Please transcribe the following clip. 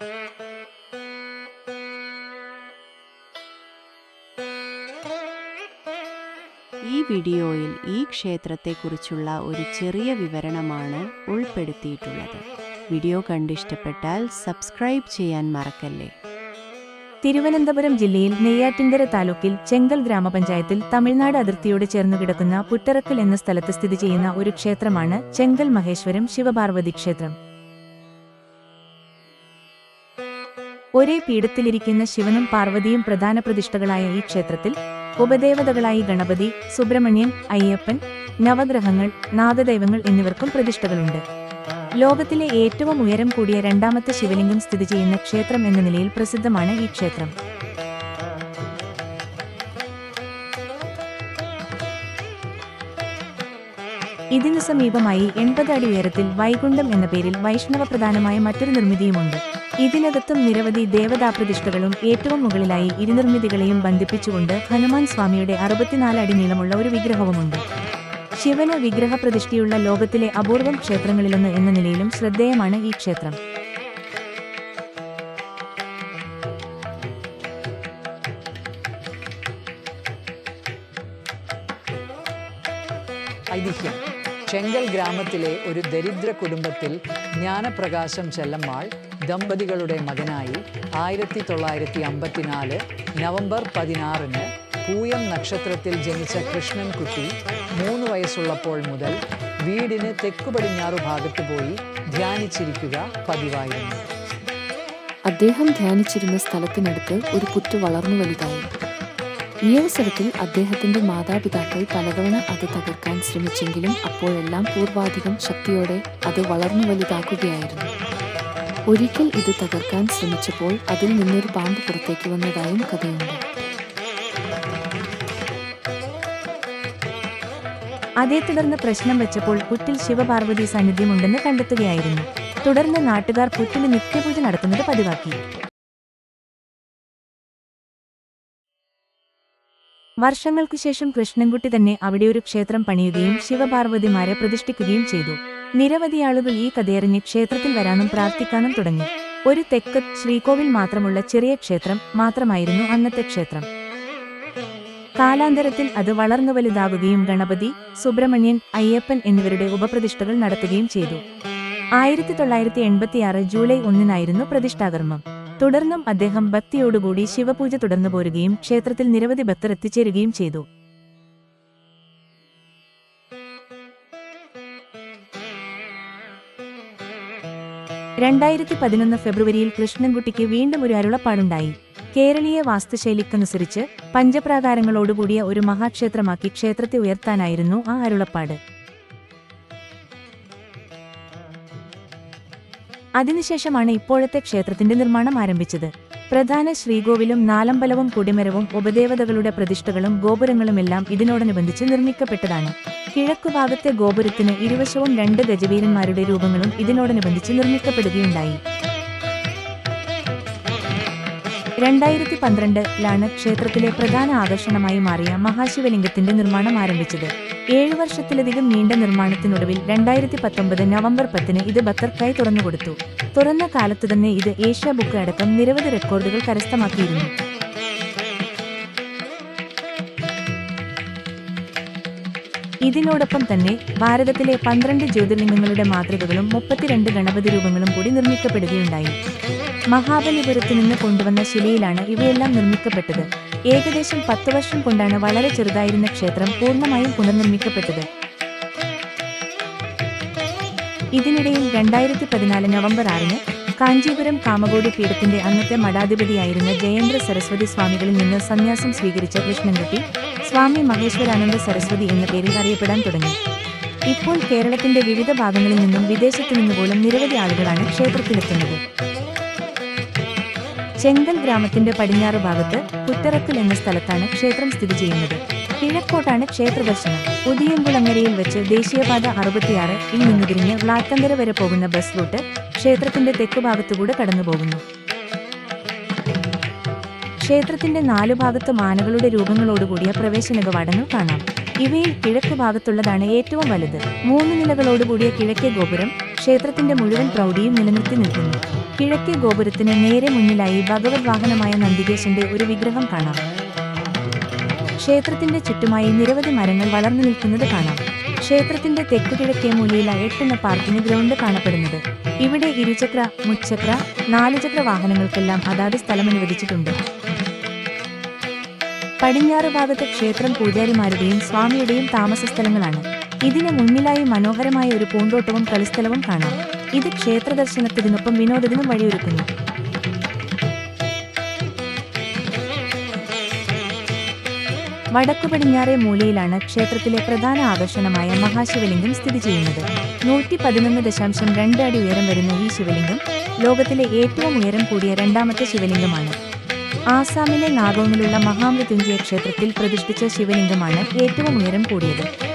ഈ വീഡിയോയിൽ ഈ ക്ഷേത്രത്തെക്കുറിച്ചുള്ള ഒരു ചെറിയ വിവരണമാണ് ഉൾപ്പെടുത്തിയിട്ടുള്ളത്. വീഡിയോ കണ്ടിഷ്ടപ്പെട്ടാൽ സബ്സ്ക്രൈബ് ചെയ്യാൻ മറക്കല്ലേ? തിരുവനന്തപുരം ജില്ലയിൽ നെയ്യാറ്റിൻകര താലൂക്കിൽ ചെങ്കൽ ഗ്രാമപഞ്ചായത്തിൽ തമിഴ്നാട് അതിർത്തിയോട് ചേർന്നു കിടക്കുന്ന പുറ്ററക്കൽ എന്ന സ്ഥലത്ത് സ്ഥിതി ചെയ്യുന്ന ഒരു ക്ഷേത്രമാണ് ചെങ്കൽ മഹേശ്വരം ശിവപാർവതി ക്ഷേത്രം. ഒരേ പീഠത്തിലിരിക്കുന്ന ശിവനും പാർവതിയും പ്രധാന പ്രതിഷ്ഠകളായ ഈ ക്ഷേത്രത്തിൽ ഉപദേവതകളായി ഗണപതി സുബ്രഹ്മണ്യൻ അയ്യപ്പൻ നവഗ്രഹങ്ങൾ നാഗദൈവങ്ങൾ എന്നിവർക്കും പ്രതിഷ്ഠകളുണ്ട്. ലോകത്തിലെ ഏറ്റവും ഉയരം കൂടിയ രണ്ടാമത്തെ ശിവലിംഗം സ്ഥിതി ചെയ്യുന്ന ക്ഷേത്രം എന്ന നിലയിൽ പ്രസിദ്ധമാണ് ഈ ക്ഷേത്രം. ഇതിനു സമീപമായി എൺപത് അടി ഉയരത്തിൽ വൈകുണ്ഠം എന്ന പേരിൽ വൈഷ്ണവ പ്രധാനമായ മറ്റൊരു നിർമ്മിതിയുമുണ്ട്. ഇതിനകത്തും നിരവധി ദേവതാപ്രതിഷ്ഠകളും ഏറ്റവും മുകളിലായി ഇരുനിർമ്മിതികളെയും ബന്ധിപ്പിച്ചുകൊണ്ട് ഹനുമാൻ സ്വാമിയുടെ അറുപത്തിനാല് അടി നീളമുള്ള ഒരു വിഗ്രഹവുമുണ്ട്. ശിവന് വിഗ്രഹപ്രതിഷ്ഠയുള്ള ലോകത്തിലെ അപൂർവം ക്ഷേത്രങ്ങളിലൊന്ന് എന്ന നിലയിലും ശ്രദ്ധേയമാണ് ഈ ക്ഷേത്രം. ഐതിഹ്യം. ചെങ്കൽ ഗ്രാമത്തിലെ ഒരു ദരിദ്ര കുടുംബത്തിൽ ജ്ഞാനപ്രകാശം ചെല്ലമ്മാൾ ദമ്പതികളുടെ മകനായി ആയിരത്തി തൊള്ളായിരത്തി അമ്പത്തിനാല് നവംബർ പതിനാറിന് പൂയം നക്ഷത്രത്തിൽ ജനിച്ച കൃഷ്ണൻകുട്ടി മൂന്ന് വയസ്സുള്ളപ്പോൾ മുതൽ വീടിന് തെക്കു പടിഞ്ഞാറു ഭാഗത്ത് പോയി ധ്യാനിച്ചിരിക്കുക പതിവായിരുന്നു. അദ്ദേഹം ധ്യാനിച്ചിരുന്ന സ്ഥലത്തിനടുത്ത് ഒരു പുറ്റ് വളർന്നു വലുതായി. ഈ അവസരത്തിൽ അദ്ദേഹത്തിന്റെ മാതാപിതാക്കൾ പലതവണ അത് തകർക്കാൻ ശ്രമിച്ചെങ്കിലും അപ്പോഴെല്ലാം പൂർവാധികം ശക്തിയോടെ അത് വളർന്നു വലുതാക്കുകയായിരുന്നു. ഒരിക്കൽ ഇത് തകർക്കാൻ ശ്രമിച്ചപ്പോൾ അതിൽ നിന്നൊരു പാമ്പ് പുറത്തേക്ക് വന്നതായും കഥയുണ്ട്. അതേ തുടർന്ന് പ്രശ്നം വെച്ചപ്പോൾ പുറ്റിൽ ശിവപാർവതി സാന്നിധ്യമുണ്ടെന്ന് കണ്ടെത്തുകയായിരുന്നു. തുടർന്ന് നാട്ടുകാർ പുറ്റിന് നിത്യപൂജ നടത്തുന്നത് പതിവാക്കി. വർഷങ്ങൾക്കു ശേഷം കൃഷ്ണൻകുട്ടി തന്നെ അവിടെ ഒരു ക്ഷേത്രം പണിയുകയും ശിവപാർവതിമാരെ പ്രതിഷ്ഠിക്കുകയും ചെയ്തു. നിരവധി ആളുകൾ ഈ കഥയറിഞ്ഞ് ക്ഷേത്രത്തിൽ വരാനും പ്രാർത്ഥിക്കാനും തുടങ്ങി. ഒരു തെക്ക് ശ്രീകോവിൽ മാത്രമുള്ള ചെറിയ ക്ഷേത്രം മാത്രമായിരുന്നു അന്നത്തെ ക്ഷേത്രം. കാലാന്തരത്തിൽ അത് വളർന്നു വലുതാവുകയും ഗണപതി സുബ്രഹ്മണ്യൻ അയ്യപ്പൻ എന്നിവരുടെ ഉപപ്രതിഷ്ഠകൾ നടത്തുകയും ചെയ്തു. ആയിരത്തി തൊള്ളായിരത്തി എൺപത്തിയാറ് ജൂലൈ ഒന്നിനായിരുന്നു പ്രതിഷ്ഠാകർമ്മം. തുടർന്നും അദ്ദേഹം ഭക്തിയോടുകൂടി ശിവപൂജ തുടർന്നു പോരുകയും ക്ഷേത്രത്തിൽ നിരവധി ഭക്തർ എത്തിച്ചേരുകയും ചെയ്തു. രണ്ടായിരത്തി പതിനൊന്ന് ഫെബ്രുവരിയിൽ കൃഷ്ണൻകുട്ടിക്ക് വീണ്ടും ഒരു അരുളപ്പാടുണ്ടായി. കേരളീയ വാസ്തുശൈലിക്കനുസരിച്ച് പഞ്ചപ്രാകാരങ്ങളോടുകൂടിയ ഒരു മഹാക്ഷേത്രമാക്കി ക്ഷേത്രത്തെ ഉയർത്താനായിരുന്നു ആ അരുളപ്പാട്. അതിനുശേഷമാണ് ഇപ്പോഴത്തെ ക്ഷേത്രത്തിന്റെ നിർമ്മാണം ആരംഭിച്ചത്. പ്രധാന ശ്രീകോവിലും നാലമ്പലവും കൊടിമരവും ഉപദേവതകളുടെ പ്രതിഷ്ഠകളും ഗോപുരങ്ങളുമെല്ലാം ഇതിനോടനുബന്ധിച്ച് നിർമ്മിക്കപ്പെട്ടതാണ്. കിഴക്കുഭാഗത്തെ ഗോപുരത്തിന് ഇരുവശവും രണ്ട് ഗജവീരന്മാരുടെ രൂപങ്ങളും ഇതിനോടനുബന്ധിച്ച് നിർമ്മിക്കപ്പെടുകയുണ്ടായി. രണ്ടായിരത്തി പന്ത്രണ്ടിലാണ് ക്ഷേത്രത്തിലെ പ്രധാന ആകർഷണമായി മാറിയ മഹാശിവലിംഗത്തിന്റെ നിർമ്മാണം ആരംഭിച്ചത്. ഏഴു വർഷത്തിലധികം നീണ്ട നിർമ്മാണത്തിനൊടുവിൽ രണ്ടായിരത്തി പത്തൊമ്പത് നവംബർ പത്തിന് ഇത് ഭക്തർക്കായി തുറന്നുകൊടുത്തു. തുറന്ന കാലത്തു തന്നെ ഇത് ഏഷ്യ ബുക്ക് അടക്കം നിരവധി റെക്കോർഡുകൾ കരസ്ഥമാക്കിയിരുന്നു. ഇതിനോടൊപ്പം തന്നെ ഭാരതത്തിലെ പന്ത്രണ്ട് ജ്യോതിർലിംഗങ്ങളുടെ മാതൃകകളും മുപ്പത്തിരണ്ട് ഗണപതി രൂപങ്ങളും കൂടി നിർമ്മിക്കപ്പെടുകയുണ്ടായി. മഹാബലിപുരത്തു നിന്ന് കൊണ്ടുവന്ന ശിലയിലാണ് ഇവയെല്ലാം നിർമ്മിക്കപ്പെട്ടത്. ഏകദേശം പത്ത് വർഷം കൊണ്ടാണ് വളരെ ചെറുതായിരുന്ന ക്ഷേത്രം പൂർണമായും പുനർനിർമ്മിക്കപ്പെട്ടത്. ഇതിനിടയിൽ രണ്ടായിരത്തി പതിനാല് നവംബർ ആറിന് കാഞ്ചീപുരം കാമകോടി പീഠത്തിന്റെ അന്നത്തെ മഠാധിപതിയായിരുന്ന ജയേന്ദ്ര സരസ്വതി സ്വാമികളിൽ നിന്ന് സന്യാസം സ്വീകരിച്ച കൃഷ്ണൻകുട്ടി സ്വാമി മഹേശ്വരാനന്ദ സരസ്വതി എന്ന പേരിൽ അറിയപ്പെടാൻ തുടങ്ങി. ഇപ്പോൾ കേരളത്തിന്റെ വിവിധ ഭാഗങ്ങളിൽ നിന്നും വിദേശത്തു നിന്നുപോലും നിരവധി ആളുകളാണ് ക്ഷേത്രത്തിലെത്തുന്നത്. ചെങ്കൽ ഗ്രാമത്തിന്റെ പടിഞ്ഞാറ് ഭാഗത്ത് പുത്തറക്കൽ എന്ന സ്ഥലത്താണ് ക്ഷേത്രം സ്ഥിതി ചെയ്യുന്നത്. കിഴക്കോട്ടാണ് ക്ഷേത്ര ദർശനം ഉദിയംകുളങ്ങരയിൽ വെച്ച് ദേശീയപാത അറുപത്തിയാറ് ഇൽ നിന്ന് തിരിഞ്ഞ് വ്ലാറ്റങ്കര വരെ പോകുന്ന ബസ് റൂട്ട് ക്ഷേത്രത്തിന്റെ തെക്കുഭാഗത്തുകൂടെ കടന്നുപോകുന്നു. ക്ഷേത്രത്തിന്റെ നാലു ഭാഗത്തും ആനകളുടെ രൂപങ്ങളോടുകൂടിയ പ്രവേശന കവാടങ്ങൾ കാണാം. ഇവയിൽ കിഴക്ക് ഭാഗത്തുള്ളതാണ് ഏറ്റവും വലുത്. മൂന്ന് നിലകളോടുകൂടിയ കിഴക്കേ ഗോപുരം ക്ഷേത്രത്തിന്റെ മുഴുവൻ പ്രൗഢിയും നിലനിർത്തി നിൽക്കുന്നു. കിഴക്കേ ഗോപുരത്തിന് നേരെ മുന്നിലായി ഭഗവത് വാഹനമായ നന്ദികേശന്റെ ഒരു വിഗ്രഹം കാണാം. ക്ഷേത്രത്തിന്റെ ചുറ്റുമായി നിരവധി മരങ്ങൾ വളർന്നു നിൽക്കുന്നത് കാണാം. ക്ഷേത്രത്തിന്റെ തെക്കുകിഴക്കേ മൂലയിലായി എട്ടുന്ന പാർക്കിന് ഗ്രൗണ്ട് കാണപ്പെടുന്നത്. ഇവിടെ ഇരുചക്ര മുച്ചക്ര നാലുചക്ര വാഹനങ്ങൾക്കെല്ലാം അതാത് സ്ഥലം അനുവദിച്ചിട്ടുണ്ട്. പടിഞ്ഞാറ് ഭാഗത്ത് ക്ഷേത്രം പൂജാരിമാരുടെയും സ്വാമിയുടെയും താമസ സ്ഥലങ്ങളാണ് ഇതിന് മുന്നിലായി മനോഹരമായ ഒരു പൂന്തോട്ടവും കളിസ്ഥലവും കാണാം. ഇത് ക്ഷേത്ര ദർശനത്തിനൊപ്പം വിനോദത്തിനും വഴിയൊരുക്കുന്നു. വടക്കു പടിഞ്ഞാറേ മൂലയിലാണ് ക്ഷേത്രത്തിലെ പ്രധാന ആകർഷണമായ മഹാശിവലിംഗം സ്ഥിതി ചെയ്യുന്നത്. നൂറ്റി പതിനൊന്ന് ദശാംശം രണ്ട് അടി ഉയരം വരുന്ന ഈ ശിവലിംഗം ലോകത്തിലെ ഏറ്റവും ഉയരം കൂടിയ രണ്ടാമത്തെ ശിവലിംഗമാണ്. ആസാമിലെ നാഗോങ്ങിലുള്ള മഹാമൃത്യുഞ്ജയ ക്ഷേത്രത്തിൽ പ്രതിഷ്ഠിച്ച ശിവലിംഗമാണ് ഏറ്റവും ഉയരം കൂടിയത്.